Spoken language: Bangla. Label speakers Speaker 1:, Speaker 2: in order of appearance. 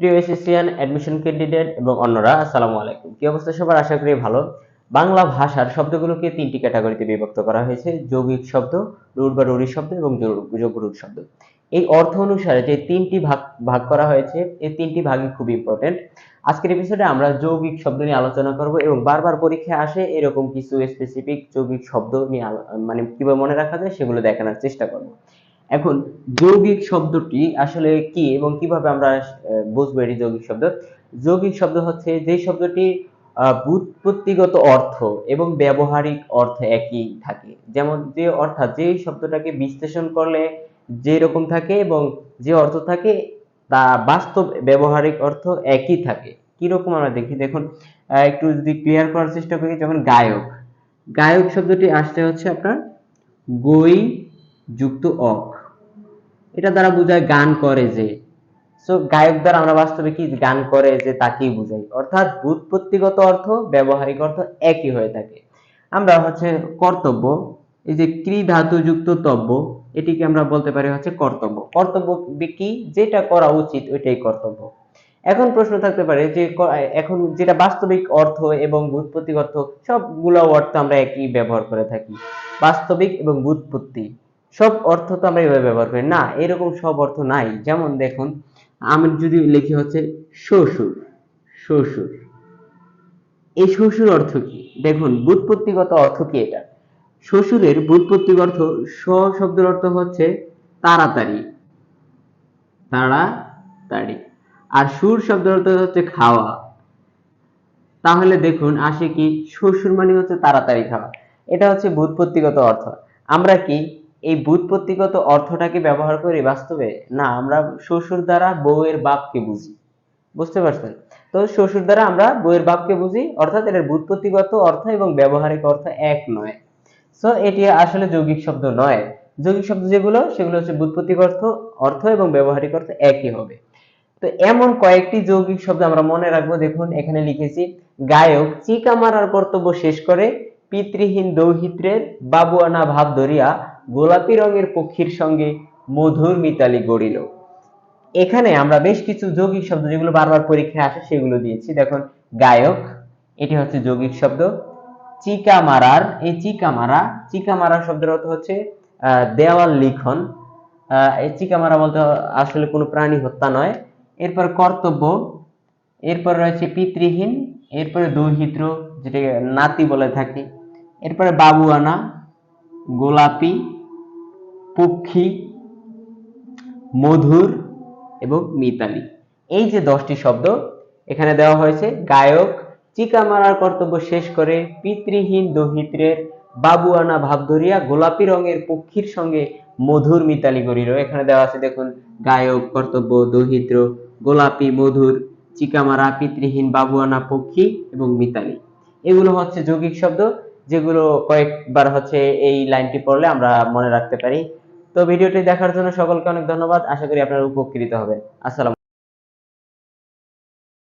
Speaker 1: প্রিয় এসএসসিয়ান অ্যাডমিশন ক্যান্ডিডেট এবং অন্যরা, আসসালামু আলাইকুম। কি অবস্থা সবার? আশা করি ভালো। বাংলা ভাষার শব্দগুলোকে তিনটি ক্যাটাগরিতে বিভক্ত করা হয়েছে, যৌগিক শব্দ রুট বা রুড়ি শব্দ এবং যোগরূপ শব্দ। এই অর্থ অনুসারে যে তিনটি ভাগ ভাগ করা হয়েছে, এই তিনটি ভাগই খুব ইম্পর্টেন্ট আজকের এপিসোডে আমরা যৌগিক শব্দ নিয়ে আলোচনা করব এবং বারবার পরীক্ষায় আসে এরকম কিছু স্পেসিফিক যৌগিক শব্দ নিয়ে মানে কীভাবে মনে রাখা যায় সেগুলো দেখানোর চেষ্টা করব। এখন যৌগিক শব্দটি আসলে কি এবং কীভাবে আমরা বুঝব এটি যৌগিক শব্দ? যৌগিক শব্দ হচ্ছে যে শব্দটি ব্যুৎপত্তিগত অর্থ এবং ব্যবহারিক অর্থ একই থাকে। যেমন যে অর্থাৎ যে শব্দটাকে বিশ্লেষণ করলে যে রকম থাকে এবং যে অর্থ থাকে, তা বাস্তব ব্যবহারিক অর্থ একই থাকে। কীরকম আমরা দেখি? দেখুন একটু যদি ক্লিয়ার করার চেষ্টা করি, যেমন গায়ক। গায়ক শব্দটি আসছে হচ্ছে আপনার গই যুক্ত অক। এটা দ্বারা বোঝায় গান করে যে। সো গায়ক দ্বারা আমরা বাস্তবে কি গান করে যে তাকেই বুঝাই। অর্থাৎ ব্যুৎপত্তিগত অর্থ, ব্যবহারিক অর্থ একই হয়ে থাকে। আমরা হচ্ছে কর্তব্য, এই যে ক্রি তব্য, এটিকে আমরা বলতে পারি হচ্ছে কর্তব্য। কর্তব্য কি? যেটা করা উচিত, ওইটাই কর্তব্য। এখন প্রশ্ন থাকতে পারে যে এখন যেটা বাস্তবিক অর্থ এবং ব্যুৎপত্তিক অর্থ সবগুলো অর্থ আমরা একই ব্যবহার করে থাকি। বাস্তবিক এবং ব্যুৎপত্তি সব অর্থ তো আমরা এভাবে ব্যবহার করি। না, এরকম সব অর্থ নাই। যেমন দেখুন, আমি যদি লিখি হচ্ছে শ্বশুর শ্বশুর। এই শ্বশুর অর্থ কি? দেখুন ব্যুৎপত্তিগত অর্থ কি এটা? শ্বশুরের ব্যুৎপত্তিক অর্থ, স শব্দের অর্থ হচ্ছে তাড়াতাড়ি। তাড়াতাড়ি। আর সুর শব্দের অর্থ হচ্ছে খাওয়া। তাহলে দেখুন, আসে কি, শ্বশুর মানে হচ্ছে তাড়াতাড়ি খাওয়া। এটা হচ্ছে ব্যুৎপত্তিগত অর্থ। আমরা কি এই ব্যুৎপত্তিগত অর্থটাকে ব্যবহার করি বাস্তবে? না, আমরা শ্বশুর দ্বারা বউয়ের বাপকে বুঝি। বুঝতে পারছেন? তো শ্বশুর দ্বারা আমরা বউয়ের বাপকে বুঝি, অর্থাৎ এটার ব্যুৎপত্তিগত অর্থ এবং ব্যবহারিক অর্থ এক নয়। সো এটি আসলে যৌগিক শব্দ নয়। যৌগিক শব্দ যেগুলো, সেগুলো হচ্ছে ব্যুৎপত্তিক অর্থ অর্থ এবং ব্যবহারিক অর্থ একই হবে। তো এমন কয়েকটি যৌগিক শব্দ আমরা মনে রাখব। দেখুন, এখানে লিখেছি, গায়ক চিকা মারার কর্তব্য শেষ করে, পিতৃহীন দৌহিত্রের বাবুয়ানা ভাব ধরিয়া গোলাপি রঙের পক্ষীর সঙ্গে মধুর মিতালি গড়িল। এখানে আমরা বেশ কিছু যৌগিক শব্দ যেগুলো বারবার পরীক্ষায় আসে সেগুলো দিয়েছি। দেখুন, গায়ক, এটি হচ্ছে যৌগিক শব্দ। চিকা মারার এই চিকা মারা চিকা মারা শব্দের অর্থ হচ্ছে দেওয়াল লিখন। এই চিকা মারা বলতে আসলে কোনো প্রাণী হত্যা নয়। এরপর কর্তব্য, এরপর রয়েছে পিতৃহীন, এরপরে দৌহিত্র, যেটাকে নাতি বলে থাকি। এরপরে বাবুয়ানা, গোলাপি পক্ষী, মধুর এবং মিতালি। এই যে দশটি শব্দ, এখানে দেওয়া হয়েছে, গায়ক চিকা মারার কর্তব্য শেষ করে পিতৃহীন দহিত্রের বাবুয়ানা ভাব ধরিয়া গোলাপি রঙের পক্ষীর সঙ্গে মধুর মিতালি গরিল এখানে দেওয়া আছে, দেখুন, গায়ক, কর্তব্য, দহিত্র, গোলাপি, মধুর, চিকামারা, পিতৃহীন বাবুয়ানা, পক্ষী এবং মিতালি। এগুলো হচ্ছে যৌগিক শব্দ, যেগুলো কয়েকবার হচ্ছে এই লাইনটি পড়লে আমরা মনে রাখতে পারি। তো ভিডিওটি দেখার জন্য সকলকে অনেক ধন্যবাদ। আশা করি আপনারা উপকৃত হবেন। আসসালাম